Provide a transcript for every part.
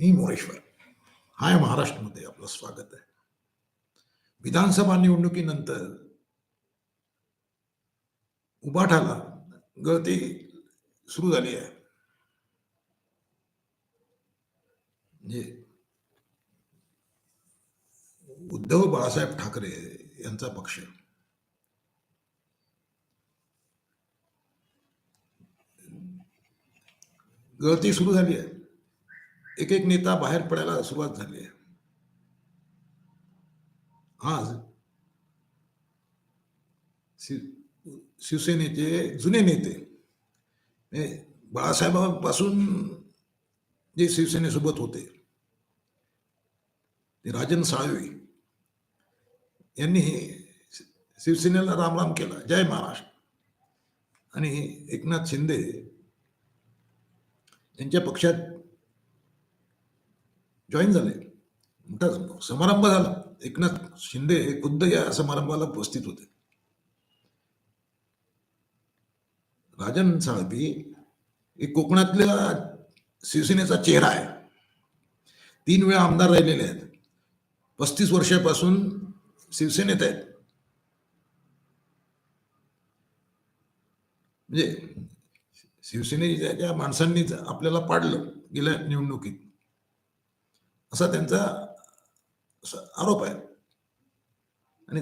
मी मोरेश्वर हाय महाराष्ट्रमध्ये आपलं स्वागत आहे. विधानसभा निवडणुकीनंतर उबाठाला गळती सुरू झाली आहे. म्हणजे उद्धव बाळासाहेब ठाकरे यांचा पक्ष. गळती सुरू झाली आहे. एक एक नेता बाहेर पडायला सुरुवात झाली आहे. आज शिवसेनेचे जुने नेते. हे बाळासाहेबांपासून जे शिवसेनेसोबत होते ते राजन साळवे यांनी शि- शिवसेनेला रामराम केला. जय महाराष्ट्र. आणि एकनाथ शिंदे यांच्या पक्षात जॉईन झाले. मोठा समारंभ झाला. एकनाथ शिंदे हे खुद्द या समारंभाला उपस्थित होते. राजन साळवी हे कोकणातल्या शिवसेनेचा चेहरा आहे. तीन वेळा आमदार राहिलेले आहेत. पस्तीस वर्षापासून शिवसेनेत आहेत. म्हणजे शिवसेनेच्या ज्या माणसांनी आपल्याला पाडलं गेल्या निवडणुकीत असा त्यांचा असा आरोप आहे. आणि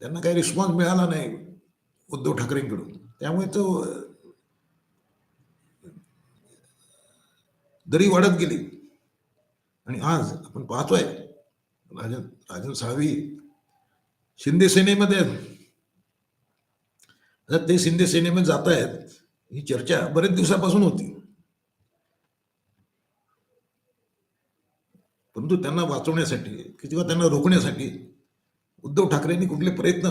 त्यांना काही रिस्पॉन्स मिळाला नाही उद्धव ठाकरेंकडून. त्यामुळे तो दरी वाढत गेली. आणि आज आपण पाहतोय राजन राजन साळवी शिंदे सेनेमध्ये आहेत. आता ते शिंदे सेनेमध्ये जात आहेत ही चर्चा बरेच दिवसापासून होती. परंतु त्यांना वाचवण्यासाठी किंवा त्यांना रोखण्यासाठी उद्धव ठाकरेंनी कुठले प्रयत्न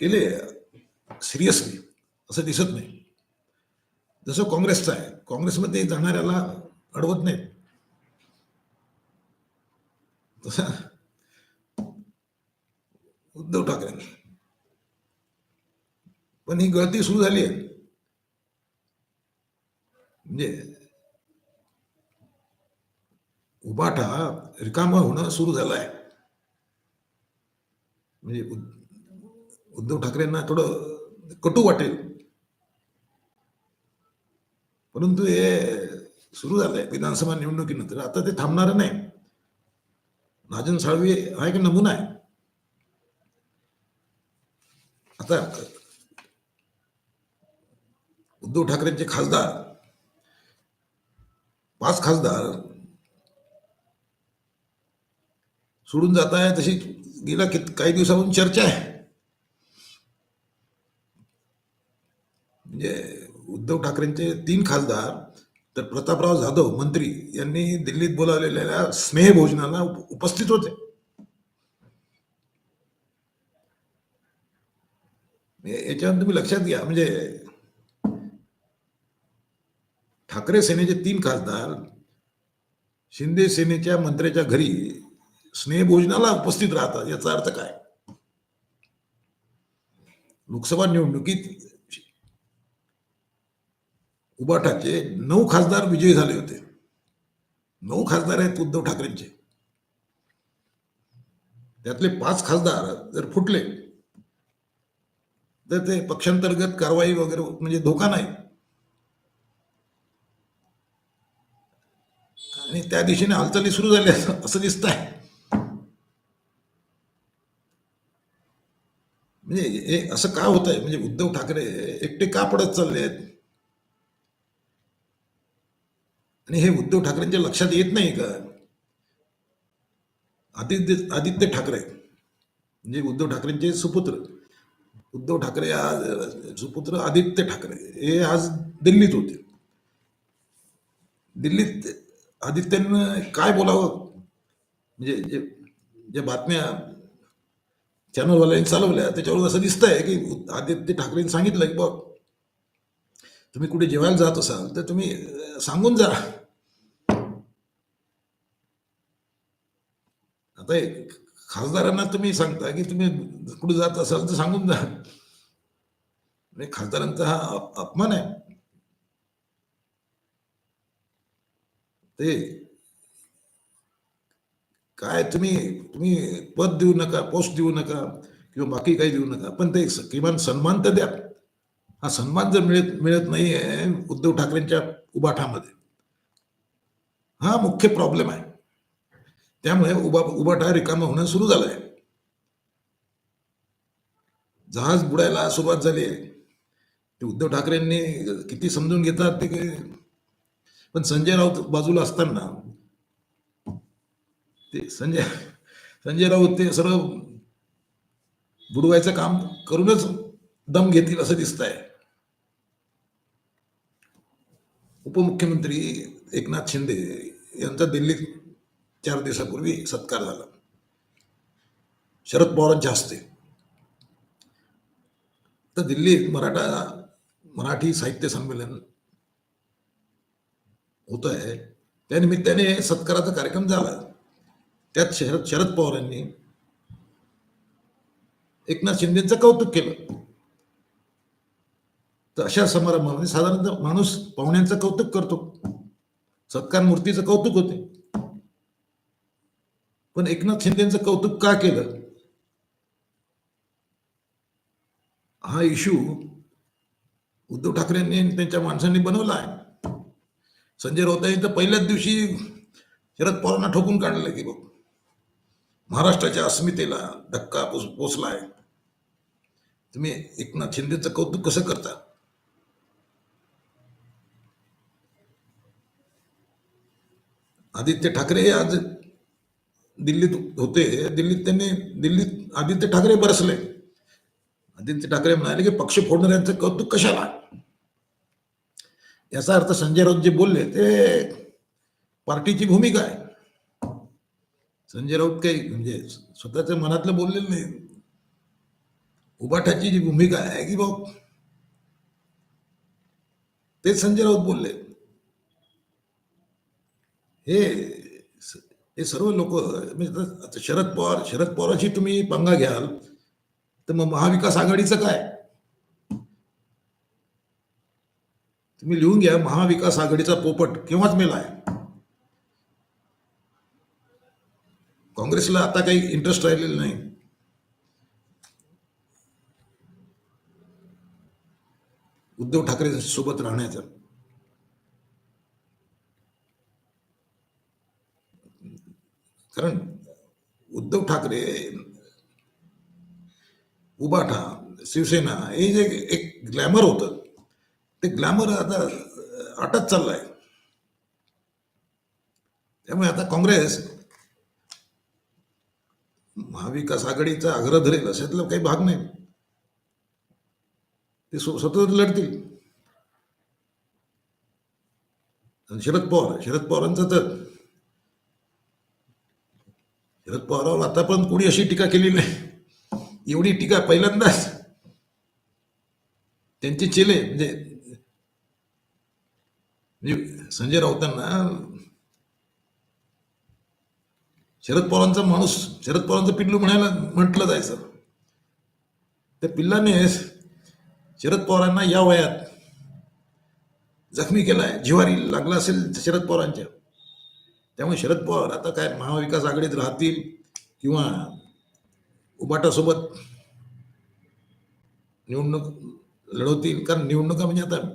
केले? सिरियसली असं दिसत नाही. जसं काँग्रेसचं आहे. काँग्रेसमध्ये जाणाऱ्याला अडवत नाहीत. तसं उद्धव ठाकरे. पण ही गळती सुरू झाली आहे. म्हणजे उबाटा रिकामा होणं सुरू झालं आहे म्हणजे उद्धव ठाकरेंना थोडं कटू वाटेल. परंतु हे सुरू झालंय विधानसभा निवडणुकीनंतर. आता ते थांबणार नाही. राजन साळवी हा एक नमुना आहे? आता उद्धव ठाकरेंचे खासदार पाच खासदार सोडून जात आहे तशी गेल्या कित- काही दिवसापासून चर्चा आहे. म्हणजे उद्धव ठाकरेंचे तीन खासदार तर प्रतापराव जाधव मंत्री यांनी दिल्लीत बोलावलेल्या स्नेहभोजनाला भोजनाला उपस्थित होते. याच्यावर तुम्ही लक्षात घ्या म्हणजे ठाकरे सेनेचे तीन खासदार शिंदे सेनेच्या मंत्र्याच्या घरी स्नेहभोजनाला उपस्थित राहतात याचा अर्थ काय? लोकसभा निवडणुकीत उबाटाचे नऊ खासदार विजयी झाले होते. नऊ खासदार आहेत उद्धव ठाकरेंचे. त्यातले पाच खासदार जर फुटले तर ते पक्षांतर्गत कारवाई वगैरे म्हणजे धोका नाही. आणि त्या दिशेने हालचाली सुरू झाल्या असं दिसत आहे म्हणजे हे असं का होत आहे म्हणजे उद्धव ठाकरे एकटे का पडत चालले आहेत? आणि हे उद्धव ठाकरेंच्या लक्षात येत नाही का? आदित्य आदित्य ठाकरे म्हणजे उद्धव ठाकरेंचे सुपुत्र. उद्धव ठाकरे आज सुपुत्र आदित्य ठाकरे हे आज दिल्लीत होते. दिल्लीत आदित्यनं काय बोलावं? म्हणजे जे ज्या बातम्या चॅनलवाल्यांनी चालवल्या त्याच्यावर असं दिसतंय की आदित्य ठाकरेंनी सांगितलं की बघ तुम्ही कुठे जेवायला जात असाल तर तुम्ही सांगून जा. आता खासदारांना तुम्ही सांगता की तुम्ही कुठे जात असाल तर सांगून जा. म्हणजे खासदारांचा हा अपमान आहे. ते काय तुम्ही तुम्ही पद देऊ नका पोस्ट देऊ नका किंवा बाकी काही देऊ नका पण ते स- किमान सन्मान तर द्या. हा सन्मान जर मिळत मिळत नाही आहे उद्धव ठाकरेंच्या उबाठामध्ये. हा मुख्य प्रॉब्लेम आहे. त्यामुळे उभा उबाठा रिकामा होणं सुरू झालंय. जहाज बुडायला सुरुवात झाली आहे. ते उद्धव ठाकरेंनी किती समजून घेतात ते पण संजय राऊत बाजूला असताना ते संजय संजय राऊत ते सर्व बुडवायचं काम करूनच दम घेतील असं दिसत आहे उपमुख्यमंत्री एकनाथ शिंदे यांचा दिल्लीत चार दिवसापूर्वी सत्कार झाला. शरद पवारांच्या हस्ते. तर दिल्लीत मराठा मराठी साहित्य संमेलन होत आहे त्यानिमित्ताने सत्काराचा कार्यक्रम झाला. त्यात शरद शरद पवारांनी एकनाथ शिंदेचं कौतुक केलं. तर अशा समारंभामध्ये साधारणतः माणूस पाहुण्यांचं कौतुक करतो. सत्कार मूर्तीचं कौतुक होते. पण एकनाथ शिंदेचं कौतुक का केलं? हा इश्यू उद्धव ठाकरेंनी त्यांच्या माणसांनी बनवला आहे. संजय राऊतांनी तर पहिल्याच दिवशी शरद पवारांना ठोकून काढलं की बघ. महाराष्ट्राच्या अस्मितेला धक्का पोच आहे तुम्ही एकनाथ शिंदेचं कौतुक कसं करता? आदित्य ठाकरे आज दिल्लीत होते. दिल्लीत त्यांनी दिल्लीत आदित्य ठाकरे बरसले. आदित्य ठाकरे म्हणाले की पक्ष फोडणाऱ्यांचं कौतुक कशाला? याचा अर्थ संजय राऊत जे बोलले ते पार्टीची भूमिका आहे. संजय राऊत काही म्हणजे स्वतःच्या मनातलं बोललेलं नाही. उबाठाची जी भूमिका आहे की भाऊ ते संजय राऊत बोलले. हे हे सर्व लोक म्हणजे शरद पवार शरद पवारांशी तुम्ही पंगा घ्याल तर मग महाविकास आघाडीचं काय? तुम्ही लिहून घ्या महाविकास आघाडीचा पोपट केव्हाच मेला आहे? काँग्रेसला आता काही इंटरेस्ट राहिलेला नाही. उद्धव ठाकरे सोबत राहण्याचा. कारण उद्धव ठाकरे उबाठा शिवसेना हे जे एक ग्लॅमर होतं ते ग्लॅमर आता आटत चाललंय. त्यामुळे आता काँग्रेस महाविकास आघाडीचा आग्रह धरेल अशातला काही भाग नाही. ते सतत लढतील. आणि शरद पवार शरद पवारांचं तर शरद पवारांवर आतापर्यंत कोणी अशी टीका केली नाही. एवढी टीका पहिल्यांदाच त्यांचे चेले म्हणजे म्हणजे संजय राऊतांना शरद पवारांचा माणूस शरद पवारांचं पिल्लू म्हणायला म्हटलं जायचं. त्या पिल्लाने शरद पवारांना या वयात जखमी केलाय. जिवारी लागला असेल शरद पवारांच्या. त्यामुळे शरद पवार आता काय महाविकास आघाडीत राहतील किंवा उबाटासोबत निवडणूक लढवतील? कारण निवडणुका म्हणजे आता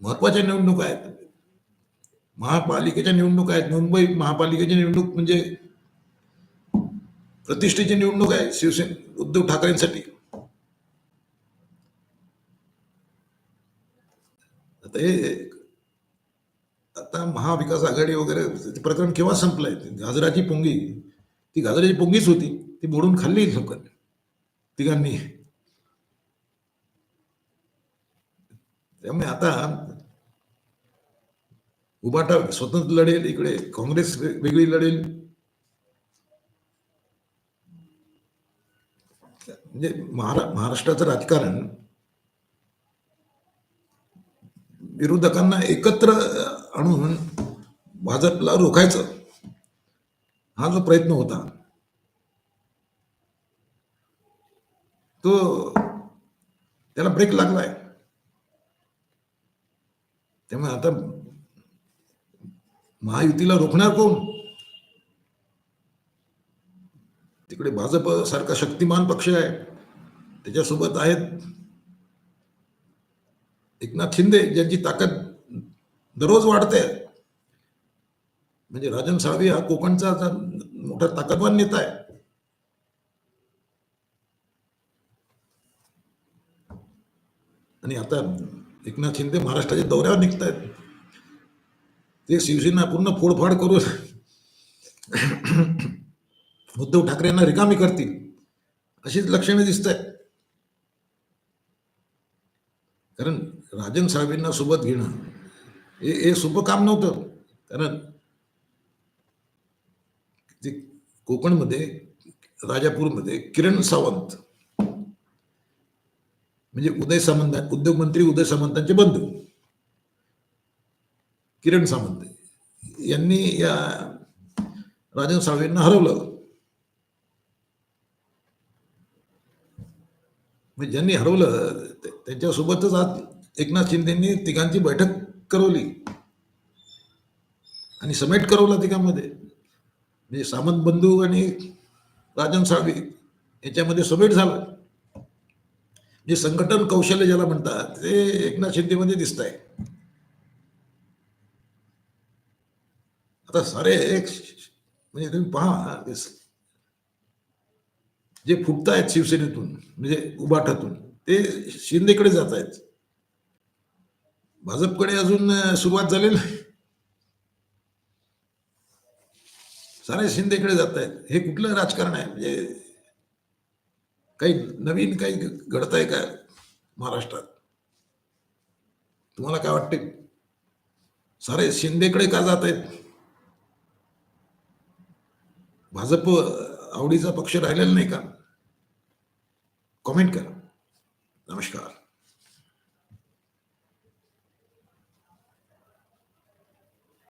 महत्त्वाच्या निवडणुका आहेत. महापालिकेच्या निवडणूक आहेत. मुंबई महापालिकेची निवडणूक म्हणजे प्रतिष्ठेची निवडणूक आहे शिवसेना उद्धव ठाकरेंसाठी. आता हे आता महाविकास आघाडी वगैरे प्रकरण केव्हा संपलंय? गाजराची पोंगी ती गाजराची पोंगीच होती. ती बोडून खाल्ली लोकांनी तिघांनी. त्यामुळे आता उबाटा स्वतंत्र लढेल इकडे काँग्रेस वेगळी लढेल. म्हणजे महारा महाराष्ट्राचं राजकारण विरोधकांना एकत्र आणून भाजपला रोखायचं हा जो प्रयत्न होता तो त्याला ब्रेक लागलाय. त्यामुळे आता महायुतीला रोखणार कोण? तिकडे भाजप सारखा शक्तिमान पक्ष आहे. त्याच्यासोबत आहेत एकनाथ शिंदे ज्यांची ताकद दररोज वाढते. म्हणजे राजन साळवी हा कोकणचा मोठा ताकदवान नेता आहे. आणि आता एकनाथ शिंदे महाराष्ट्राच्या दौऱ्यावर निघत आहेत ते शिवसेना पूर्ण फोडफाड करून उद्धव ठाकरेंना रिकामी करतील अशीच लक्षणे दिसत आहेत कारण राजन साहेबांना सोबत घेणं हे हे सोपं काम नव्हतं. कारण ते कोकणमध्ये राजापूरमध्ये किरण सावंत म्हणजे उदय सामंत उद्योगमंत्री उदय सामंतांचे बंधू. किरण सामंत यांनी या राजन साळवेंना हरवलं. म्हणजे ज्यांनी हरवलं त्यांच्यासोबतच आज एकनाथ शिंदेंनी तिघांची बैठक करवली. आणि समेट करवला तिघांमध्ये. म्हणजे सामंत बंधू आणि राजन साळवे याच्यामध्ये समेट झालं. जे संघटन कौशल्य ज्याला म्हणतात ते एकनाथ शिंदेमध्ये दिसत आहे आता सारे एक म्हणजे तुम्ही पहा जे फुटत आहेत शिवसेनेतून म्हणजे उबाटातून ते शिंदेकडे जात आहेत भाजपकडे अजून सुरुवात झालेली नाही. सारे शिंदेकडे जात आहेत हे कुठलं राजकारण आहे? म्हणजे काही नवीन काही घडत आहे का महाराष्ट्रात? तुम्हाला काय वाटते सारे शिंदेकडे का जात आहेत भाजप आवडीचा पक्ष राहिलेला नाही का? कॉमेंट करा. नमस्कार.